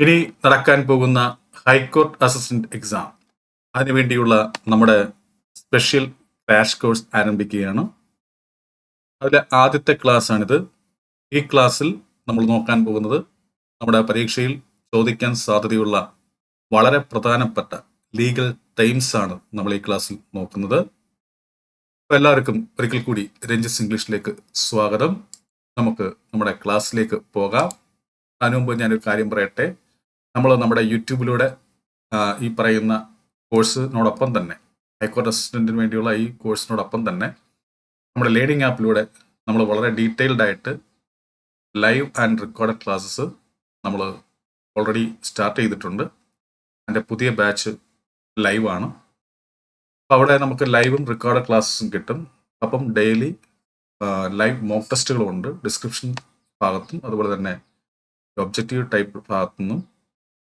ഇനി നടക്കാൻ പോകുന്ന ഹൈക്കോർട്ട് അസിസ്റ്റന്റ് എക്സാം. അതിനുവേണ്ടിയുള്ള നമ്മുടെ സ്പെഷ്യൽ ക്രാഷ് കോഴ്സ് ആരംഭിക്കുകയാണ്. അതിലെ ആദ്യത്തെ ക്ലാസ് ആണിത് ഈ ക്ലാസ്സിൽ നമ്മൾ നോക്കാൻ പോകുന്നത് നമ്മുടെ പരീക്ഷയിൽ ചോദിക്കാൻ സാധ്യതയുള്ള വളരെ പ്രധാനപ്പെട്ട ലീഗൽ ടൈംസ് ആണ് നമ്മൾ ഈ ക്ലാസ്സിൽ നോക്കുന്നത്. എല്ലാവർക്കും ഒരിക്കൽ കൂടി രഞ്ജിസ് ഇംഗ്ലീഷിലേക്ക് സ്വാഗതം. നമുക്ക് നമ്മുടെ ക്ലാസ്സിലേക്ക് പോകാം. അതിനു മുമ്പ് ഞാനൊരു കാര്യം പറയട്ടെ. നമ്മൾ നമ്മുടെ യൂട്യൂബിലൂടെ ഈ പറയുന്ന കോഴ്സിനോടൊപ്പം തന്നെ ഹൈക്കോർട്ട് അസിസ്റ്റന്റിന് വേണ്ടിയുള്ള ഈ കോഴ്സിനോടൊപ്പം തന്നെ നമ്മുടെ ലേണിംഗ് ആപ്പിലൂടെ നമ്മൾ വളരെ ഡീറ്റെയിൽഡ് ആയിട്ട് ലൈവ് ആൻഡ് റെക്കോർഡഡ് ക്ലാസ്സസ് നമ്മൾ ഓൾറെഡി സ്റ്റാർട്ട് ചെയ്തിട്ടുണ്ട്. എന്റെ പുതിയ ബാച്ച് ലൈവാണ് അപ്പം അപ്പോൾ അവിടെ നമുക്ക് ലൈവും റെക്കോർഡ് ക്ലാസ്സസും കിട്ടും. അപ്പം ഡെയിലി ലൈവ് മോക്ക് ടെസ്റ്റുകളും ഉണ്ട് ഡിസ്ക്രിപ്ഷൻ ഭാഗത്തും അതുപോലെ തന്നെ ഒബ്ജക്റ്റീവ് ടൈപ്പ് ഭാഗത്തു നിന്നും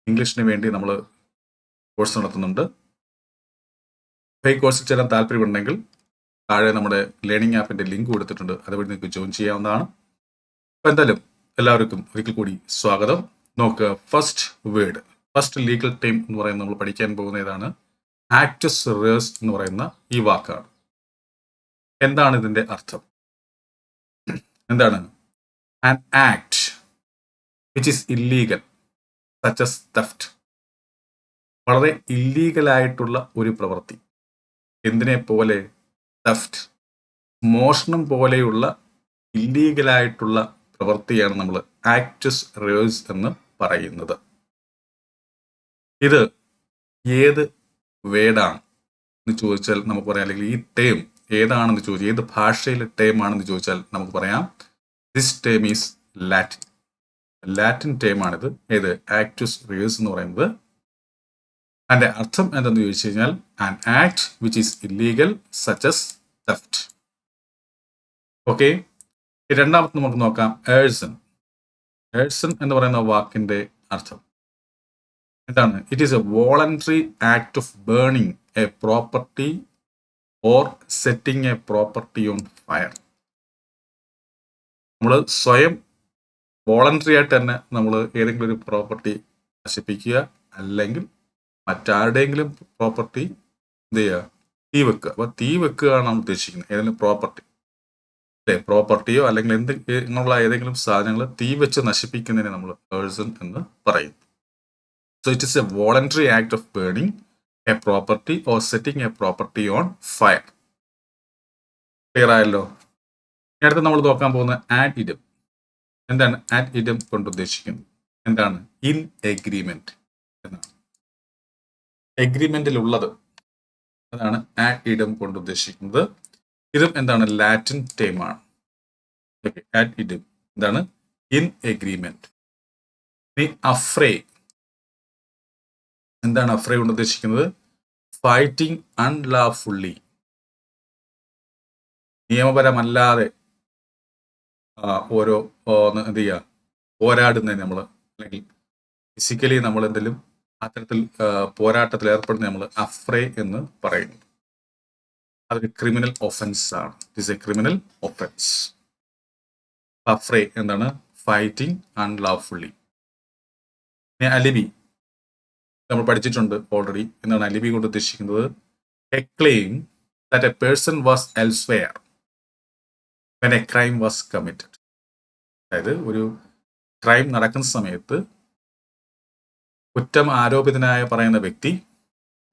ഇംഗ്ലീഷിന് വേണ്ടി നമ്മൾ കോഴ്സ് നടത്തുന്നുണ്ട്. ഈ കോഴ്സിൽ ചേരാൻ താല്പര്യമുണ്ടെങ്കിൽ താഴെ നമ്മുടെ ലേണിംഗ് ആപ്പിന്റെ ലിങ്ക് കൊടുത്തിട്ടുണ്ട്. അതുവഴി നിങ്ങൾക്ക് ജോയിൻ ചെയ്യാവുന്നതാണ്. അപ്പോൾ എന്തായാലും എല്ലാവർക്കും ഒരിക്കൽ കൂടി സ്വാഗതം. നോക്ക് first word first legal time എന്ന് പറയുന്നത് നമ്മൾ പഠിക്കാൻ പോകുന്ന ഏതാണ്? ആക്ടസ് റേഴ്സ് എന്ന് പറയുന്ന ഈ വാക്കാണ്. എന്താണ് ഇതിന്റെ അർത്ഥം? എന്താണ്? An act which is illegal such as theft വളരെ ഇല്ലീഗലായിട്ടുള്ള ഒരു പ്രവൃത്തി. എന്തിനെ പോലെ? തെഫ്റ്റ് മോഷണം പോലെയുള്ള ഇല്ലീഗലായിട്ടുള്ള പ്രവൃത്തിയാണ് നമ്മൾ ആക്ടസ് റേഴ്സ് എന്ന് പറയുന്നത്. ഇത് ഏത് വേടാണ് എന്ന് ചോദിച്ചാൽ നമുക്ക് പറയാം. അല്ലെങ്കിൽ ഈ ടേം ഏതാണെന്ന് ചോദിച്ചാൽ ഏത് ഭാഷയിലെ ടേം ആണെന്ന് ചോദിച്ചാൽ നമുക്ക് പറയാം. This term is Latin Latin term ആണിത്. ഏത് ആക്ടസ് റിയേഴ്സ് എന്ന് പറയുന്നത്. അതിന്റെ അർത്ഥം എന്തെന്ന് ചോദിച്ചു കഴിഞ്ഞാൽ an act which is illegal such as theft okay രണ്ടാമത്തെ നമുക്ക് നോക്കാം. ഏഴ്സൺ ഏഴ്സൺ എന്ന് പറയുന്ന വാക്കിന്റെ അർത്ഥം. എന്താണ് it is a voluntary act of burning a property or setting a property on fire നമ്മൾ സ്വയം വോളണ്ടറി ആയിട്ട് തന്നെ നമ്മൾ ഏതെങ്കിലും ഒരു പ്രോപ്പർട്ടി നശിപ്പിക്കുക അല്ലെങ്കിൽ മറ്റാരുടെയെങ്കിലും പ്രോപ്പർട്ടി എന്ത് ചെയ്യുക? തീ വെക്കുക. അപ്പോൾ തീ വെക്കുകയാണ് നമ്മൾ ഉദ്ദേശിക്കുന്നത്. ഏതെങ്കിലും പ്രോപ്പർട്ടി. അല്ലെ? പ്രോപ്പർട്ടിയോ അല്ലെങ്കിൽ എന്ത് ഇങ്ങനെയുള്ള ഏതെങ്കിലും സാധനങ്ങൾ തീ വെച്ച് നശിപ്പിക്കുന്നതിനെ നമ്മൾ പേഴ്സൺ എന്ന് പറയുന്നു. So it is a voluntary act of burning a property or setting a property on fire clear ആയല്ലോ? അടുത്ത് നമ്മൾ നോക്കാൻ പോകുന്ന ആഡ് ഇഡം എന്താണ്? ആറ്റ് ഇഡം കൊണ്ട് ഉദ്ദേശിക്കുന്നത് എന്താണ്? ഇൻ എഗ്രിമെന്റ് എന്നാണ്. എഗ്രിമെന്റിൽ ഉള്ളത് അതാണ് ആറ്റ് ഇഡം കൊണ്ട് ഉദ്ദേശിക്കുന്നത്. ഇതും എന്താണ്? ലാറ്റിൻ ടൈമാണ് ആണ്. ആറ്റ് ഇഡം എന്താണ്? ഇൻ എഗ്രിമെന്റ് അഫ്രേ എന്താണ് അഫ്രേ കൊണ്ട് ഉദ്ദേശിക്കുന്നത്? ഫൈറ്റിംഗ് അൺലാഫുള്ളി നിയമപരമല്ലാതെ ഓരോ എന്ത് ചെയ്യുക പോരാടുന്നതിന് നമ്മൾ അല്ലെങ്കിൽ ഫിസിക്കലി നമ്മൾ എന്തെങ്കിലും അത്തരത്തിൽ പോരാട്ടത്തിൽ ഏർപ്പെടുന്ന നമ്മൾ അഫ്രേ എന്ന് പറയുന്നു. അതൊരു ക്രിമിനൽ ഒഫൻസ് ആണ്. It a criminal offence affray എന്താണ്? Fighting unlawfully alibi. നമ്മൾ പഠിച്ചിട്ടുണ്ട് ഓൾറെഡി എന്താണ് അലിബി കൊണ്ട് ഉദ്ദേശിക്കുന്നത്? A claim that a person was elsewhere when a crime was committed അതായത് ഒരു ക്രൈം നടക്കുന്ന സമയത്ത് കുറ്റം ആരോപിതനായ പറയുന്ന വ്യക്തി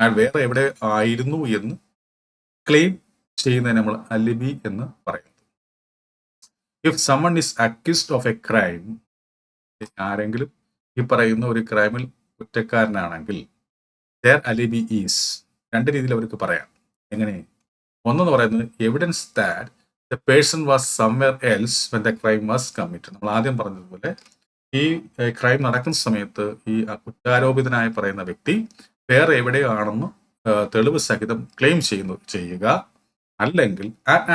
അയാൾ വേറെ എവിടെ ആയിരുന്നു എന്ന് ക്ലെയിം ചെയ്യുന്നതിന് നമ്മൾ അലിബി എന്ന് പറയുന്നത് if someone is accused of a crime ആരെങ്കിലും ഈ പറയുന്ന ഒരു ക്രൈമിൽ കുറ്റക്കാരനാണെങ്കിൽ ദർ അലിബി ഈസ് രണ്ട് രീതിയിൽ അവർക്ക് പറയാം. എങ്ങനെ? ഒന്നെന്ന് പറയുന്നത് evidence that the person was somewhere else when the crime was committed നമ്മൾ ആദ്യം പറഞ്ഞതുപോലെ ഈ ക്രൈം നടക്കുന്ന സമയത്ത് ഈ കുറ്റാരോപിതനായി പറയുന്ന വ്യക്തി വേറെ എവിടെയാണെന്ന് ആണെന്ന് തെളിവ് സഹിതം ക്ലെയിം ചെയ്യുന്നു ചെയ്യുക. അല്ലെങ്കിൽ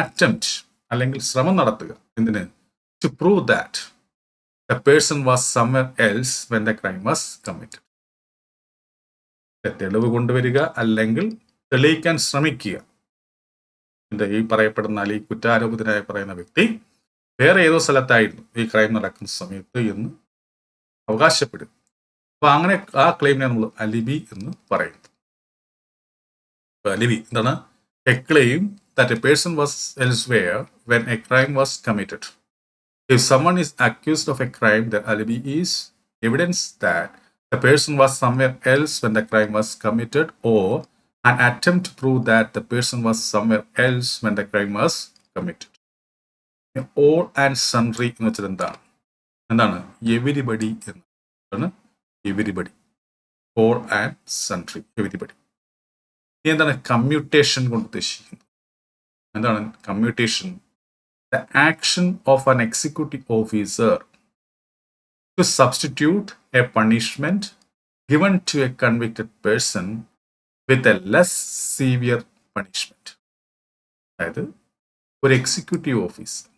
അറ്റംപ്റ്റ് അല്ലെങ്കിൽ ശ്രമം നടത്തുക. എന്തിന്? To prove that the person was somewhere else when the crime was committed തെളിവ് കൊണ്ടുവരിക അല്ലെങ്കിൽ തെളിയിക്കാൻ ശ്രമിക്കുക. ഈ പറയപ്പെടുന്ന അല്ലെങ്കിൽ കുറ്റാരോപിതനായി പറയുന്ന വ്യക്തി വേറെ ഏതോ സ്ഥലത്തായിരുന്നു ഈ ക്രൈം നടക്കുന്ന സമയത്ത് എന്ന് അവകാശപ്പെടും അപ്പൊ അങ്ങനെ ആ ക്ലെയിമിനെ നമ്മൾ അലിബി എന്ന് പറയും അലിബി എന്താണ്? A claim that a person was elsewhere when a crime was committed if someone is accused of a crime the alibi is evidence that the person was somewhere else when the crime was committed or an attempt to prove that the person was somewhere else when the crime was committed. All and sundry എന്ന് വെച്ചാൽ എന്താണ് എന്താണ് everybody എന്നാണ് everybody all and sundry everybody ഇനി എന്താണ് commutation കൊണ്ട് ഉദ്ദേശിക്കുന്നത് എന്താണ് commutation the action of an executive officer to substitute a punishment given to a convicted person with a less severe punishment അതായത് ഒരു എക്സിക്യൂട്ടീവ് ഓഫീസർ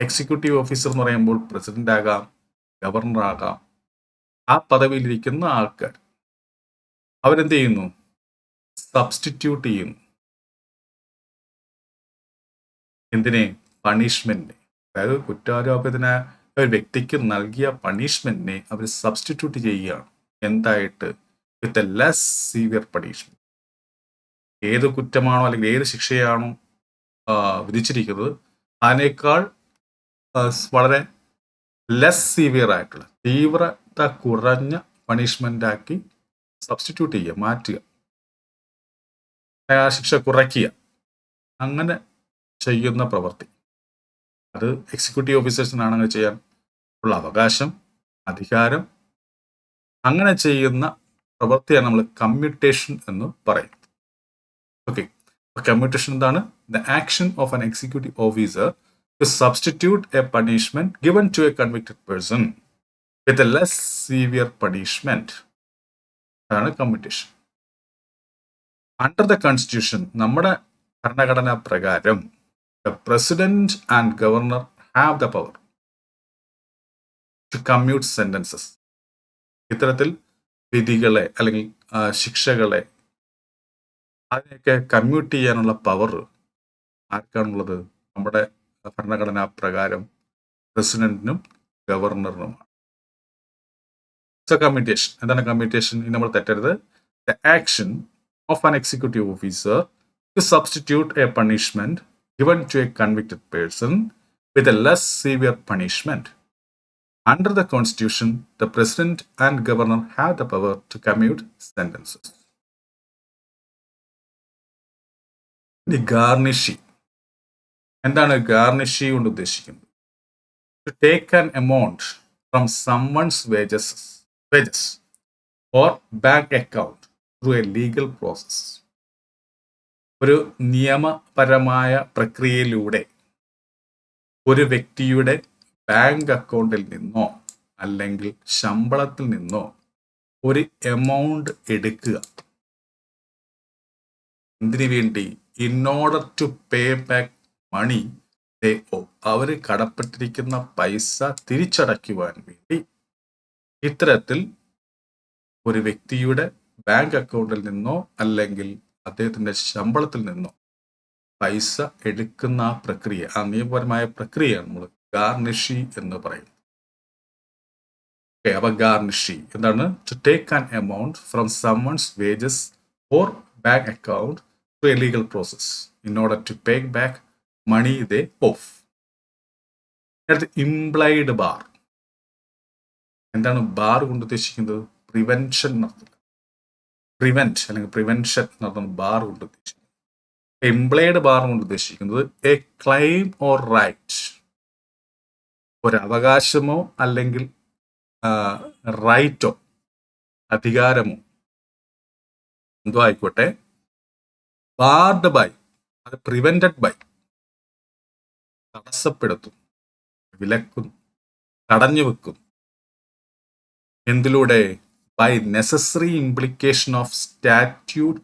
എക്സിക്യൂട്ടീവ് ഓഫീസർ എന്ന് പറയുമ്പോൾ president ആകാം ഗവർണർ ആകാം ആ പദവിയിലിരിക്കുന്ന ആൾക്കാർ. അവരെന്ത് ചെയ്യുന്നു? സബ്സ്റ്റിറ്റ്യൂട്ട് ചെയ്യുന്നു. എന്തിനെ? പണിഷ്മെന്റിനെ അതായത് കുറ്റാരോപിതന ഒരു വ്യക്തിക്ക് നൽകിയ പണിഷ്മെന്റിനെ അവർ സബ്സ്റ്റിറ്റ്യൂട്ട് ചെയ്യുകയാണ്. എന്തായിട്ട്? With a less severe punishment ഏത് കുറ്റമാണോ അല്ലെങ്കിൽ ഏത് ശിക്ഷയാണോ വിധിച്ചിരിക്കുന്നത് അതിനേക്കാൾ വളരെ ലെസ് സീവിയർ ആയിട്ടുള്ള തീവ്രത കുറഞ്ഞ പണിഷ്മെന്റ് ആക്കി സബ്സ്റ്റിറ്റ്യൂട്ട് ചെയ്യുക മാറ്റുക. ആ ശിക്ഷ കുറയ്ക്കുക. അങ്ങനെ ചെയ്യുന്ന പ്രവൃത്തി. അത് എക്സിക്യൂട്ടീവ് ഓഫീസേഴ്സിനാണ് അങ്ങനെ ചെയ്യാൻ ഉള്ള അവകാശം അധികാരം. അങ്ങനെ ചെയ്യുന്ന പ്രവൃത്തിയാണ് നമ്മൾ കമ്മ്യൂട്ടേഷൻ എന്ന് പറയും ഓക്കെ കമ്മ്യൂട്ടേഷൻ എന്താണ്? The action of an executive officer to substitute a punishment given to a convicted person with a less severe punishment അതാണ് കമ്മ്യൂട്ടേഷൻ അണ്ടർ ദ കോൺസ്റ്റിറ്റ്യൂഷൻ നമ്മുടെ ഭരണഘടനാ പ്രകാരം the president and governor have the power to commute sentences ഇത്തരത്തിൽ വിധികളെ അല്ലെങ്കിൽ ശിക്ഷകളെ അതിനെയൊക്കെ commute ചെയ്യാനുള്ള power ആർക്കാണുള്ളത്? നമ്മുടെ ഭരണഘടനാ പ്രകാരം പ്രസിഡന്റിനും ഗവർണറിനുമാണ്. സോ കമ്മ്യൂട്ടേഷൻ എന്താണ് കമ്മ്യൂട്ടേഷൻ ഇനി നമ്മൾ തെറ്റരുത്. The action of an executive officer to substitute a punishment given to a convicted person with a less severe punishment. Under the Constitution, the President and Governor have the power to commute sentences. ഇനി garnishee എന്താണ് garnishee കൊണ്ട് ഉദ്ദേശിക്കുന്നത്? To take an amount from someone's wages wages or bank account through a legal process ഒരു നിയമപരമായ പ്രക്രിയയിലൂടെ ഒരു വ്യക്തിയുടെ bank അക്കൗണ്ടിൽ നിന്നോ അല്ലെങ്കിൽ ശമ്പളത്തിൽ നിന്നോ ഒരു എമൗണ്ട് എടുക്കുക. എന്തിനു വേണ്ടി? In order to pay back money they owe അവർ കടപ്പെട്ടിരിക്കുന്ന പൈസ തിരിച്ചടയ്ക്കുവാൻ വേണ്ടി ഇത്തരത്തിൽ ഒരു വ്യക്തിയുടെ ബാങ്ക് അക്കൗണ്ടിൽ നിന്നോ അല്ലെങ്കിൽ അദ്ദേഹത്തിന്റെ ശമ്പളത്തിൽ നിന്നോ പൈസ എടുക്കുന്ന ആ പ്രക്രിയ ആ നിയമപരമായ പ്രക്രിയയാണ് നമ്മൾ ഗാർണിഷി എന്ന് പറയും. അപ്പൊ ഗാർണിഷി എന്താണ്? To take an amount from someone's wages or bank account to a legal process in order to pay back money they of അടുത്ത് ഇംപ്ലൈഡ് ബാർ എന്താണ് ബാർ കൊണ്ട് ഉദ്ദേശിക്കുന്നത്? പ്രിവെൻഷൻ നടത്തുന്നത് പ്രിവെന്റ് അല്ലെങ്കിൽ പ്രിവെൻഷൻ നടത്തുന്ന ബാർ കൊണ്ട് ഉദ്ദേശിക്കുന്നത്. എംപ്ലോയിഡ് ബാർ കൊണ്ട് ഉദ്ദേശിക്കുന്നത് എ ക്ലെയിം ഓർ റൈറ്റ് ഒരു അവകാശമോ അല്ലെങ്കിൽ റൈറ്റോ അധികാരമോ എന്തോ ആയിക്കോട്ടെ ബാർഡ് ബൈ അത് പ്രിവെന്റഡ് ബൈ തടസ്സപ്പെടുത്തും വിലക്കുന്നു തടഞ്ഞു വെക്കും എന്തിലൂടെ? By necessary implication of statute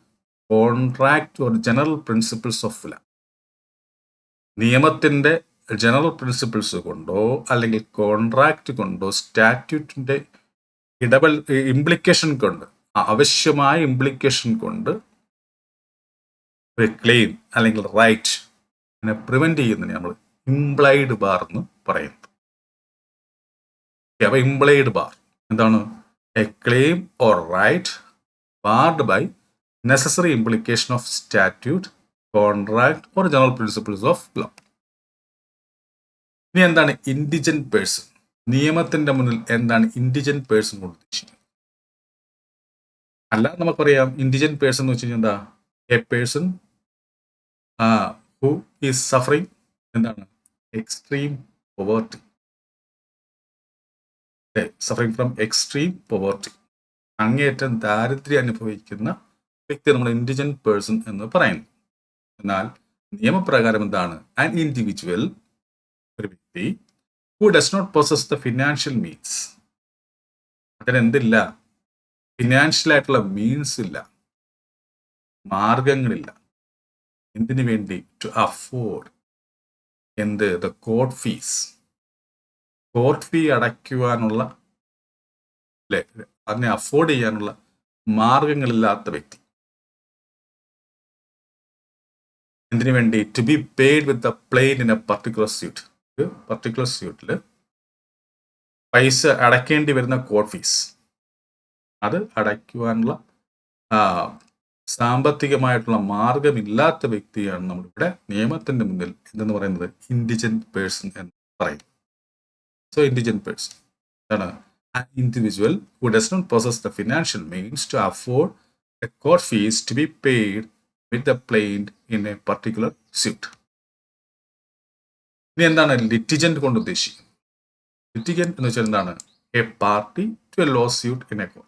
contract or general principles of law. നിയമത്തിന്റെ ജനറൽ പ്രിൻസിപ്പിൾസ് കൊണ്ടോ അല്ലെങ്കിൽ കോൺട്രാക്ട് കൊണ്ടോ സ്റ്റാറ്റ്യൂട്ടിന്റെ ഇടപെൽ ഇംപ്ലിക്കേഷൻ കൊണ്ട് ആവശ്യമായ ഇംപ്ലിക്കേഷൻ കൊണ്ട് ക്ലെയിം അല്ലെങ്കിൽ റൈറ്റ് അതിനെ പ്രിവെന്റ് ചെയ്യുന്നതിന് നമ്മൾ ഇംപ്ലൈഡ് ബാർ എന്ന് പറയുന്നത് അപ്പൊ ഇംപ്ലൈഡ് ബാർ എന്താണ്? A claim or right barred by necessary implication of statute contract or general principles of law ഇനി എന്താണ് ഇൻഡിജന്റ് പേഴ്സൺ നിയമത്തിന്റെ മുന്നിൽ എന്താണ് ഇൻഡിജന്റ് പേഴ്സൺ കൊണ്ട് ഉദ്ദേശിക്കുന്നത്? അല്ല നമുക്കറിയാം ഇൻഡിജന്റ് പേഴ്സൺ എന്ന് വെച്ച് കഴിഞ്ഞാൽ എന്താ? A person who is suffering എന്താണ്? Extreme poverty suffering from extreme poverty അങ്ങേയറ്റം ദാരിദ്ര്യം അനുഭവിക്കുന്ന വ്യക്തി നമ്മൾ ഇൻഡിജന്റ് പേഴ്സൺ എന്ന് പറയുന്നു. എന്നാൽ നിയമപ്രകാരം എന്താണ്? ആൻ ഇൻഡിവിജ്വൽ വ്യക്തി who does not possess the financial means അതിനെന്തില്ല? Financial ആയിട്ടുള്ള മീൻസ് ഇല്ല. മാർഗങ്ങളില്ല എന്തിനു വേണ്ടി? ടു അഫോർഡ് എന്ത്? The court fees court fee അടയ്ക്കുവാനുള്ള അല്ലെ? അതിനെ അഫോർഡ് ചെയ്യാനുള്ള മാർഗങ്ങളില്ലാത്ത വ്യക്തി. എന്തിനു വേണ്ടി? To be paid with a plaint in a particular suit particular സ്യൂട്ടിൽ പൈസ അടയ്ക്കേണ്ടി വരുന്ന കോർട്ട് ഫീസ് അത് അടയ്ക്കുവാനുള്ള സാമ്പത്തികമായിട്ടുള്ള മാർഗമില്ലാത്ത വ്യക്തിയാണ് നമ്മളിവിടെ നിയമത്തിന്റെ മുന്നിൽ എന്തെന്ന് പറയുന്നത് ഇൻഡിജന്റ് പേഴ്സൺ എന്ന് പറയും. സോ ഇൻഡിജന്റ് പേഴ്സൺ എന്താണ് individual who does not possess the financial means to afford a court fees to be paid with the plaint in a particular suit ഇനി എന്താണ് ലിറ്റിജന്റ് കൊണ്ട് ഉദ്ദേശിക്കുന്നത്? ലിറ്റിജന്റ് എന്ന് വെച്ചാൽ എന്താണ്? A party to a law suit in a court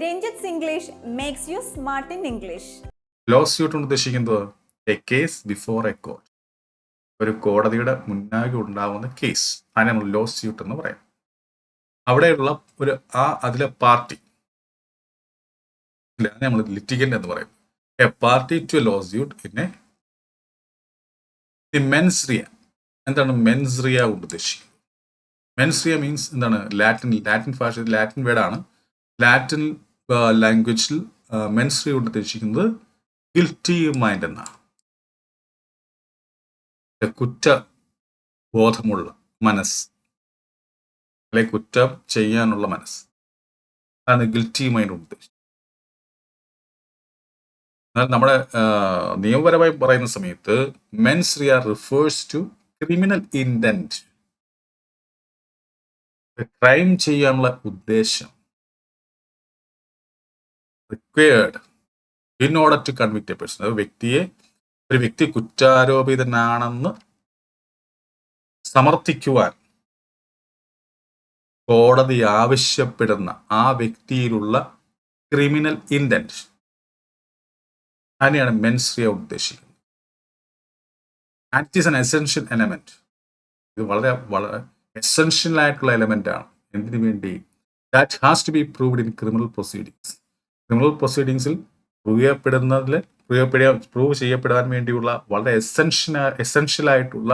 Ranjith English makes you smart in English law suit കൊണ്ട് ഉദ്ദേശിക്കുന്നത് a case before a court ഒരു കോടതിയുടെ മുന്നാകെ ഉണ്ടാവുന്ന കേസ് അതിനെ നമ്മൾ ലോ സ്യൂട്ട് എന്ന് പറയാം. അവിടെയുള്ള ഒരു ആ അതിലെ പാർട്ടി നമ്മൾ ലിറ്റിഗൻ എന്ന് പറയും. A party to law suit പിന്നെ ദി മെൻസ്രിയ എന്താണ് മെൻസ്രിയ കൊണ്ട് ഉദ്ദേശിക്കുന്നത്? മെൻസ്രിയ മീൻസ് എന്താണ്? ലാറ്റിൻ ലാറ്റിൻ ഭാഷ ലാറ്റിൻ വേർഡാണ് ലാറ്റിൻ ലാംഗ്വേജിൽ മെൻസ്രി കൊണ്ട് ഉദ്ദേശിക്കുന്നത് ഗിൽറ്റി മൈൻഡ് എന്നാണ്. കുറ്റ ബോധമുള്ള മനസ്സ്. അല്ലെ കുറ്റം ചെയ്യാനുള്ള മനസ്സ്. അതാണ് ഗിൽറ്റി മൈൻഡ് കൊണ്ട് ഉദ്ദേശിച്ചത് എന്നാൽ നമ്മുടെ നിയമപരമായി പറയുന്ന സമയത്ത് mens rea refers to criminal intent crime ചെയ്യാനുള്ള ഉദ്ദേശം. Required in order to convict a person അത് വ്യക്തിയെ ഒരു വ്യക്തി കുറ്റാരോപിതനാണെന്ന് സമർത്ഥിക്കുവാൻ കോടതി ആവശ്യപ്പെടുന്ന ആ വ്യക്തിയിലുള്ള ക്രിമിനൽ ഇന്റന്റ് അതിനെയാണ് മെൻസ്രിയ ഉദ്ദേശിക്കുന്നത്. Act is an essential element ഇത് വളരെ വളരെ എസെൻഷ്യൽ ആയിട്ടുള്ള എലമെന്റ് ആണ്. എന്തിനു വേണ്ടി? That has to be proved in criminal proceedings criminal പ്രൊസീഡിങ്സിൽ prove ചെയ്യപ്പെടുന്നതിൽ പ്രൂവ് ചെയ്യപ്പെടാൻ വേണ്ടിയുള്ള വളരെ എസെൻഷ്യൽ ആയിട്ടുള്ള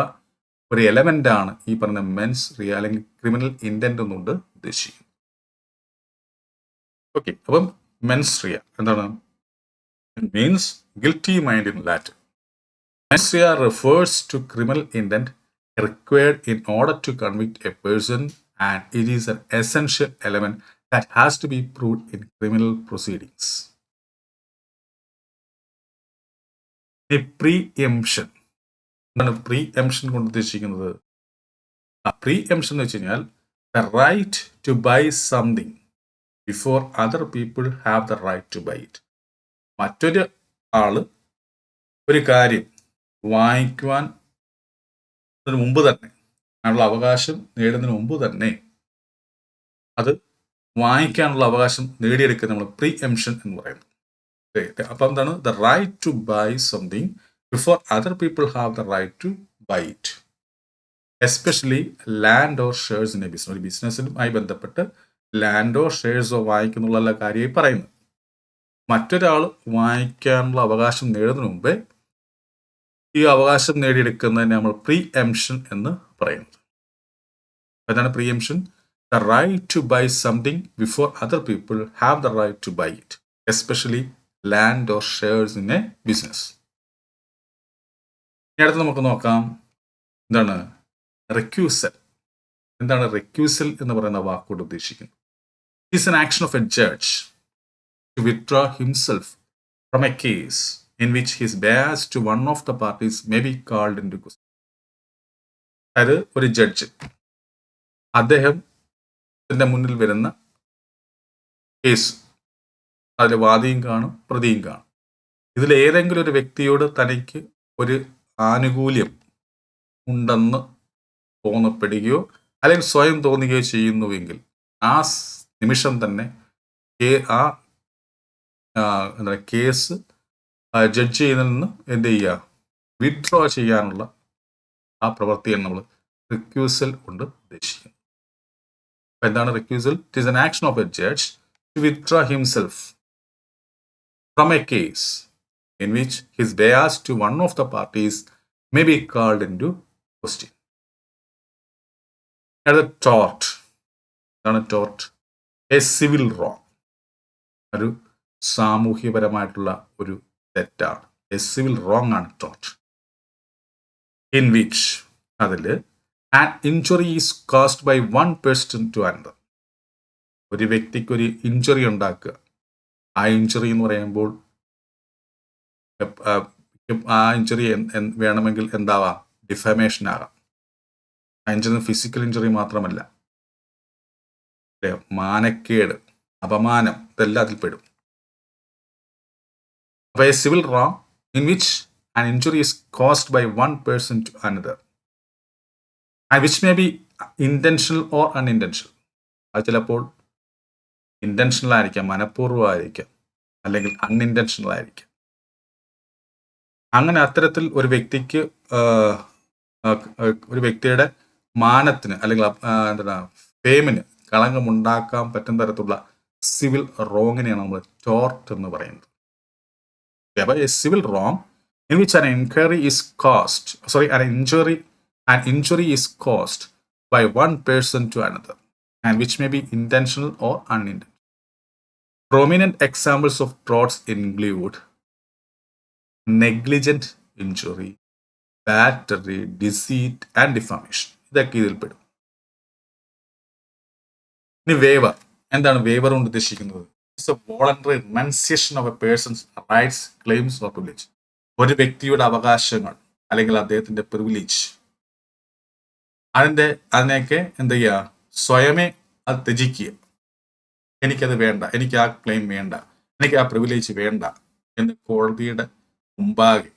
ഒരു എലമെന്റ് ആണ് ഈ പറഞ്ഞ മെൻസ് റിയ അല്ലെങ്കിൽ ക്രിമിനൽ ഇന്റന്റ് എന്നുകൊണ്ട് ഉദ്ദേശിക്കുന്നത്. ഓക്കെ അപ്പം മെൻസ് റിയ എന്താണ്? Means guilty mind in Latin mens rea refers to criminal intent required in order to convict a person and it is an essential element that has to be proved in criminal proceedings. A pre-emption. എന്താണ് pre എംഷൻ കൊണ്ട് ഉദ്ദേശിക്കുന്നത്? ആ pre എംഷൻ എന്ന് വെച്ച് കഴിഞ്ഞാൽ the right to buy something before other people have the right to buy it മറ്റൊരു ആൾ ഒരു കാര്യം വാങ്ങിക്കുവാൻ മുമ്പ് തന്നെ അതിനുള്ള അവകാശം നേടുന്നതിന് മുമ്പ് തന്നെ അത് വാങ്ങിക്കാനുള്ള അവകാശം നേടിയെടുക്കുക നമ്മൾ പ്രീ എംഷൻ എന്ന് പറയുന്നത് അപ്പം എന്താണ്? The right to buy something before other people have the right to buy it especially land or shares in a business ഒരു ബിസിനസ്സിനുമായി ബന്ധപ്പെട്ട് ലാൻഡോ ഷെയർസോ വാങ്ങിക്കുന്നുള്ള കാര്യമായി പറയുന്നത്. മറ്റൊരാൾ വാങ്ങിക്കാനുള്ള അവകാശം നേടുന്നതിന് മുമ്പേ ഈ അവകാശം നേടിയെടുക്കുന്നതിന് നമ്മൾ പ്രീ എംഷൻ എന്ന് പറയുന്നത്. അതാണ് preemption the right to buy something before other people have the right to buy it especially land or shares in a business ഇനി അടുത്ത് നമുക്ക് നോക്കാം. എന്താണ്? റെക്യൂസൽ എന്താണ് റെക്യൂസൽ എന്ന് പറയുന്ന വാക്കുകൊണ്ട് ഉദ്ദേശിക്കുന്നത് is an action of a judge to withdraw himself from a case in which his bias to one of the parties may be called into അതായത് ഒരു ജഡ്ജ് അദ്ദേഹം ഇതിന്റെ മുന്നിൽ വരുന്ന കേസ്. അതിൽ വാദിയും കാണും പ്രതിയും കാണും. ഇതിൽ ഏതെങ്കിലും ഒരു വ്യക്തിയോട് തനിക്ക് ഒരു ആനുകൂല്യം ഉണ്ടെന്ന് തോന്നപ്പെടുകയോ അല്ലെങ്കിൽ സ്വയം തോന്നുകയോ ചെയ്യുന്നുവെങ്കിൽ ആ നിമിഷം തന്നെ ആ എന്താ കേസ് ജഡ്ജ് ചെയ്യുന്നതിൽ നിന്ന് എന്ത് ചെയ്യുക? വിഡ്രോ ചെയ്യാനുള്ള ആ പ്രവൃത്തിയാണ് നമ്മൾ റിക്യൂസൽ കൊണ്ട് ഉദ്ദേശിക്കുന്നത്. എന്താണ് recusal it is an action of a judge to withdraw himself from a case in which his bias to one of the parties may be called into question. Question tort എന്താണ് tort a civil wrong ഒരു സാമൂഹ്യപരമായിട്ടുള്ള ഒരു തെറ്റാണ്. A civil wrong ആണ് tort in which അതിൽ an injury is caused by one person to another ഒരു വ്യക്തിക്ക് ഒരു ഇഞ്ചുറി ഉണ്ടാക്കുക. ആ ഇഞ്ചുറി എന്ന് പറയുമ്പോൾ ആ, ഇഞ്ചുറി വേണമെങ്കിൽ എന്താവാം? ഡിഫമേഷൻ ആകാം. ആ ഇഞ്ചുറി ഫിസിക്കൽ ഇഞ്ചുറി മാത്രമല്ല. മാനക്കേട് അപമാനം ഇതെല്ലാം അതിൽ പെടും. അപ്പൊ a civil wrong in which an injury is caused by one person to another and which may be intentional or unintentional അത് ചിലപ്പോൾ ഇന്റൻഷണൽ ആയിരിക്കാം മനഃപൂർവമായിരിക്കാം അല്ലെങ്കിൽ അൺഇന്റൻഷണൽ ആയിരിക്കാം. അങ്ങനെ അത്തരത്തിൽ ഒരു വ്യക്തിക്ക് ഒരു വ്യക്തിയുടെ മാനത്തിന് അല്ലെങ്കിൽ എന്താണ് ഫേമിന് കളങ്കമുണ്ടാക്കാൻ പറ്റുന്ന തരത്തിലുള്ള സിവിൽ റോങ്ങിനെയാണ് നമ്മൾ ടോർട്ട് എന്ന് പറയുന്നത്. Civil wrong in which an enquiry is caused sorry an injury an injury is caused by one person to another and which may be intentional or unintentional prominent examples of torts include negligent injury battery deceit and defamation ഇതൊക്കെ ഇതിൽ പെടും. ഇനി waiver എന്താണ് waiver കൊണ്ട് ഉദ്ദേശിക്കുന്നത്? It's a voluntary renunciation of a person's rights claims or privilege ഒരു വ്യക്തിയുടെ അവകാശങ്ങൾ അല്ലെങ്കിൽ അദ്ദേഹത്തിന്റെ പ്രിവിലേജ് അതിന്റെ അതിനെയൊക്കെ എന്ത് ചെയ്യുക? സ്വയമേ അത് ത്യജിക്കുക. എനിക്കത് വേണ്ട. എനിക്ക് ആ ക്ലെയിം വേണ്ട. എനിക്ക് ആ പ്രിവിലേജ് വേണ്ട എന്ന് കോടതിയുടെ മുമ്പാകെ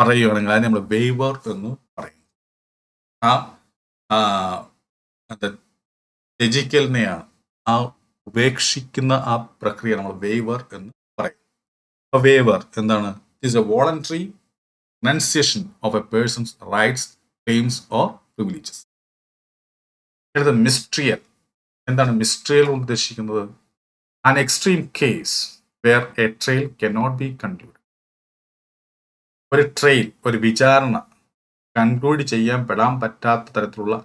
പറയുകയാണെങ്കിൽ അതിന് നമ്മൾ വേവർ എന്ന് പറയും. ആ ത്യജിക്കലിനെയാണ് ആ ഉപേക്ഷിക്കുന്ന ആ പ്രക്രിയ നമ്മൾ വേവർ എന്ന് പറയും. വേവർ എന്താണ്? It is a voluntary renunciation of a person's rights claims or privileges അടുത്ത മിസ്ട്രിയൽ എന്താണ് മിസ്ട്രിയൽ കൊണ്ട് ഉദ്ദേശിക്കുന്നത്? An extreme case where a trial cannot be conclude ഒരു ട്രെയിൽ ഒരു വിചാരണ കൺക്ലൂഡ് ചെയ്യാൻ പെടാൻ പറ്റാത്ത തരത്തിലുള്ള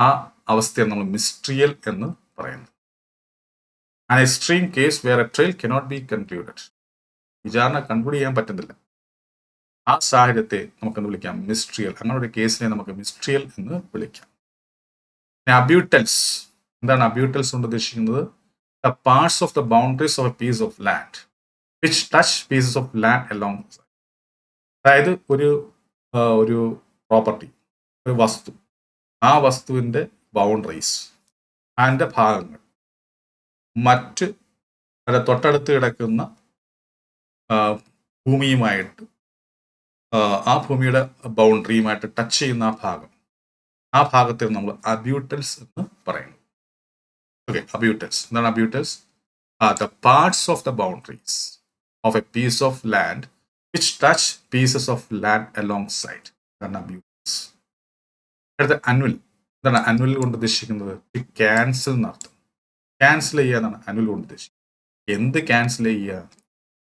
ആ അവസ്ഥയാണ് നമ്മൾ മിസ്ട്രിയൽ എന്ന് പറയുന്നത്. An extreme case where a trial cannot be concluded വിചാരണ കൺക്ലൂഡ് ചെയ്യാൻ പറ്റുന്നില്ല. ആ സാഹചര്യത്തെ നമുക്കെന്ന് വിളിക്കാം? മിസ്ട്രിയൽ അങ്ങനെ ഒരു കേസിനെ നമുക്ക് മിസ്ട്രിയൽ എന്ന് വിളിക്കാം. പിന്നെ അബ്യൂട്ടൽസ് എന്താണ് അബ്യൂട്ടൽസ് കൊണ്ട് ഉദ്ദേശിക്കുന്നത്? The parts of the boundaries of a piece of land which touch pieces of land along അതായത് ഒരു ഒരു പ്രോപ്പർട്ടി ഒരു വസ്തു. ആ വസ്തുവിന്റെ ബൗണ്ടറീസ് അതിന്റെ ഭാഗങ്ങൾ. മറ്റ് തൊട്ടടുത്ത് കിടക്കുന്ന ഭൂമിയുമായിട്ട് ആ, ഭൂമിയുടെ ബൗണ്ടറിയുമായിട്ട് ടച്ച് ചെയ്യുന്ന ആ ഭാഗം. ആ ഭാഗത്തെ നമ്മൾ അബ്യൂട്ടൽസ് എന്ന് പറയുന്നു ഓക്കെ അബ്യൂട്ടൽസ്. എന്താണ് abuttals? The parts of the boundaries of a piece of land which touch pieces of land alongside അതാണ് അബ്യൂട്ടൽസ്. അടുത്ത അനുവൽ എന്താണ് അനുവൽ കൊണ്ട് ഉദ്ദേശിക്കുന്നത്? ക്യാൻസൽ എന്നർത്ഥം. ക്യാൻസൽ ചെയ്യുക എന്നാണ് അനുവൽ കൊണ്ട് ഉദ്ദേശിക്കുന്നത്. എന്ത് ക്യാൻസൽ ചെയ്യുക?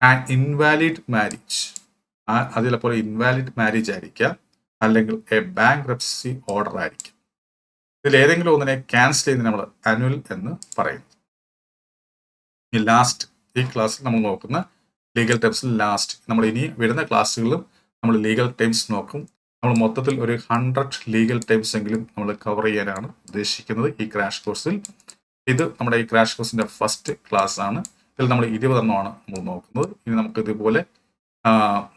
ആൻ ഇൻവാലിഡ് മാരേജ് ആ ചിലപ്പോൾ ഇൻവാലിഡ് മാരേജ് ആയിരിക്കാം അല്ലെങ്കിൽ എ ബാങ്ക് റെപ്സി ഓർഡർ ആയിരിക്കും. ഇതിൽ ഏതെങ്കിലും ഒന്നിനെ ക്യാൻസൽ ചെയ്യുന്ന നമ്മൾ ആനുവൽ എന്ന് പറയുന്നു. ഈ ലാസ്റ്റ് ഈ ക്ലാസ്സിൽ നമ്മൾ നോക്കുന്ന ലീഗൽ ടേംസിൽ ലാസ്റ്റ് നമ്മൾ ഇനി വരുന്ന ക്ലാസ്സുകളിലും നമ്മൾ ലീഗൽ ടേംസ് നോക്കും. നമ്മൾ മൊത്തത്തിൽ ഒരു ഹൺഡ്രഡ് ലീഗൽ ടേംസ് എങ്കിലും നമ്മൾ കവർ ചെയ്യാനാണ് ഉദ്ദേശിക്കുന്നത് ഈ ക്രാഷ് കോഴ്സിൽ ഇത് നമ്മുടെ ഈ ക്രാഷ് കോഴ്സിന്റെ ഫസ്റ്റ് ക്ലാസ് ആണ്. ഇതിൽ നമ്മൾ ഇരുപതെണ്ണമാണ് നമ്മൾ നോക്കുന്നത്. ഇനി നമുക്ക് ഇതുപോലെ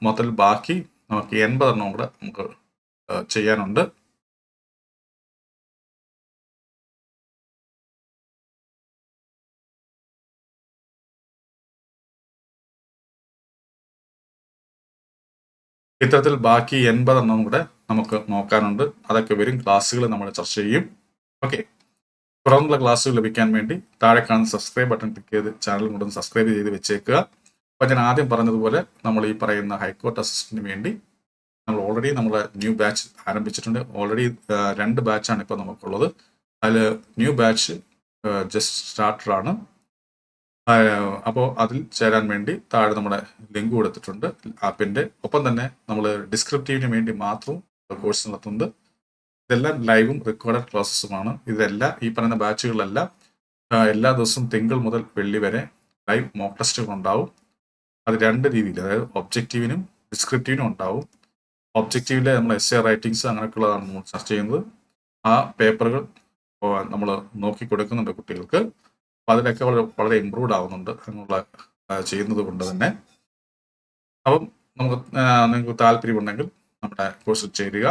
മൊത്തത്തിൽ ബാക്കി നമുക്ക് എൺപതെണ്ണം കൂടെ നമുക്ക് ചെയ്യാനുണ്ട്. ഇത്തരത്തിൽ ബാക്കി എൺപതെണ്ണം കൂടെ നമുക്ക് നോക്കാനുണ്ട്. അതൊക്കെ വരും. ക്ലാസ്സുകൾ നമ്മൾ ചർച്ച ചെയ്യും. ഓക്കെ. തുടർന്നുള്ള ക്ലാസ്സുകൾ ലഭിക്കാൻ വേണ്ടി താഴെ കാണുന്ന സബ്സ്ക്രൈബ് ബട്ടൺ ക്ലിക്ക് ചെയ്ത് ചാനൽ മുഴുവൻ സബ്സ്ക്രൈബ് ചെയ്ത് വെച്ചേക്കുക. അപ്പോൾ ഞാൻ ആദ്യം പറഞ്ഞതുപോലെ നമ്മൾ ഈ പറയുന്ന ഹൈക്കോർട്ട് അസിസ്റ്റന്റിന് വേണ്ടി നമ്മൾ ഓൾറെഡി നമ്മൾ ന്യൂ ബാച്ച് ആരംഭിച്ചിട്ടുണ്ട്. ഓൾറെഡി രണ്ട് ബാച്ചാണ് ഇപ്പോൾ നമുക്കുള്ളത്. അതിൽ ന്യൂ ബാച്ച് ജസ്റ്റ് സ്റ്റാർട്ടറാണ് അപ്പോൾ അതിൽ ചേരാൻ വേണ്ടി താഴെ നമ്മുടെ ലിങ്ക് കൊടുത്തിട്ടുണ്ട്. ആപ്പിന്റെ ഒപ്പം തന്നെ നമ്മൾ ഡിസ്ക്രിപ്റ്റീവിന് വേണ്ടി മാത്രം കോഴ്സ് നടത്തുന്നത് ഇതെല്ലാം ലൈവും റെക്കോർഡഡ് ക്ലാസ്സസുമാണ് ഇതെല്ലാം ഈ പറയുന്ന ബാച്ചുകളെല്ലാം എല്ലാ ദിവസവും തിങ്കൾ മുതൽ വെള്ളി വരെ ലൈവ് മോക്ക് ടെസ്റ്റുകൾ ഉണ്ടാവും. അത് രണ്ട് രീതിയിൽ അതായത് ഒബ്ജക്റ്റീവിനും ഡിസ്ക്രിപ്റ്റീവിനും ഉണ്ടാവും. ഒബ്ജക്റ്റീവിലെ നമ്മൾ എസ് എ റൈറ്റിങ്സ് അങ്ങനെയൊക്കെയുള്ളതാണ് നമ്മൾ ചർച്ച ചെയ്യുന്നത്. ആ പേപ്പറുകൾ നമ്മൾ നോക്കി കൊടുക്കുന്നുണ്ട് കുട്ടികൾക്ക്. അപ്പോൾ അതിലൊക്കെ വളരെ വളരെ ഇമ്പ്രൂവ്ഡ് ആവുന്നുണ്ട് എന്നുള്ള ചെയ്യുന്നത് കൊണ്ട് തന്നെ. അപ്പം നമുക്ക് നിങ്ങൾക്ക് താല്പര്യമുണ്ടെങ്കിൽ നമ്മുടെ കോഴ്സ് ചേരുക.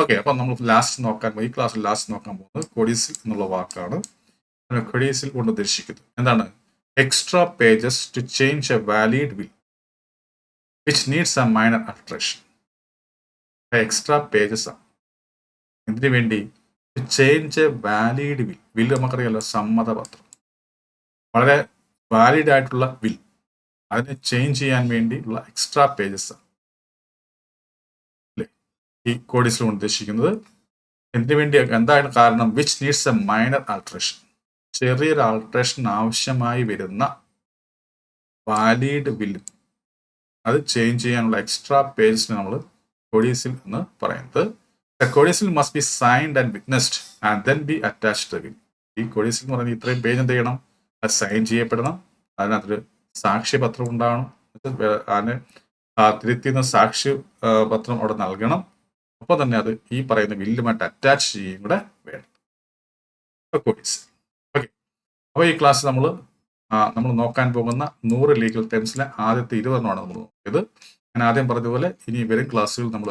ഓക്കെ അപ്പം നമ്മൾ ലാസ്റ്റ് നോക്കാൻ ഈ ക്ലാസ്സിൽ ലാസ്റ്റ് നോക്കാൻ പോകുന്നത് കൊഡീസിൽ എന്നുള്ള വാക്കാണ്. കൊഡീസിൽ കൊണ്ട് ഉദ്ദേശിക്കുന്നത് എന്താണ്? Extra pages to change a valid will which needs a minor alteration extra pages ആണ് എന്തിനു വേണ്ടി? Change a valid will will നമുക്കറിയാലോ സമ്മതപത്രം. വളരെ വാലിഡ് ആയിട്ടുള്ള വിൽ അതിനെ ചേഞ്ച് ചെയ്യാൻ വേണ്ടി ഉള്ള എക്സ്ട്രാ പേജസ് ആണ് ഈ കോഡീസിൽ ഉദ്ദേശിക്കുന്നത് എന്തിനു വേണ്ടി എന്താണ് കാരണം? Which needs a minor alteration ചെറിയൊരു ആൾട്രേഷൻ ആവശ്യമായി വരുന്ന വാലിഡ് വിൽ അത് ചേഞ്ച് ചെയ്യാനുള്ള എക്സ്ട്രാ പേജസ് നമ്മൾ കൊഡീസിൽ എന്ന് പറയുന്നത്. The codicil must be signed and witnessed and then be attached will ഈ കൊഡീസിൽ എന്ന് പറയുന്നത് ഇത്രയും പേജ് എന്ത് ചെയ്യണം? അത് സൈൻ ചെയ്യപ്പെടണം. അതിനകത്തൊരു സാക്ഷ്യപത്രം ഉണ്ടാവണം. അതിനെ തിരുത്തിയുന്ന സാക്ഷ്യ പത്രം അവിടെ നൽകണം. ഒപ്പം തന്നെ അത് ഈ പറയുന്ന വില്ലുമായിട്ട് അറ്റാച്ച് ചെയ്യുകയും കൂടെ വേണം. കൊഡീസ് ഓക്കെ അപ്പോൾ ഈ ക്ലാസ് നമ്മൾ നമ്മൾ നോക്കാൻ പോകുന്ന നൂറ് ലീഗൽ ടേംസിലെ ആദ്യത്തെ ഇരുപതെണ്ണമാണ് നമ്മൾ നോക്കിയത്. ഞാൻ ആദ്യം പറഞ്ഞതുപോലെ ഇനി വരും ക്ലാസ്സുകൾ നമ്മൾ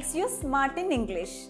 makes you smart in English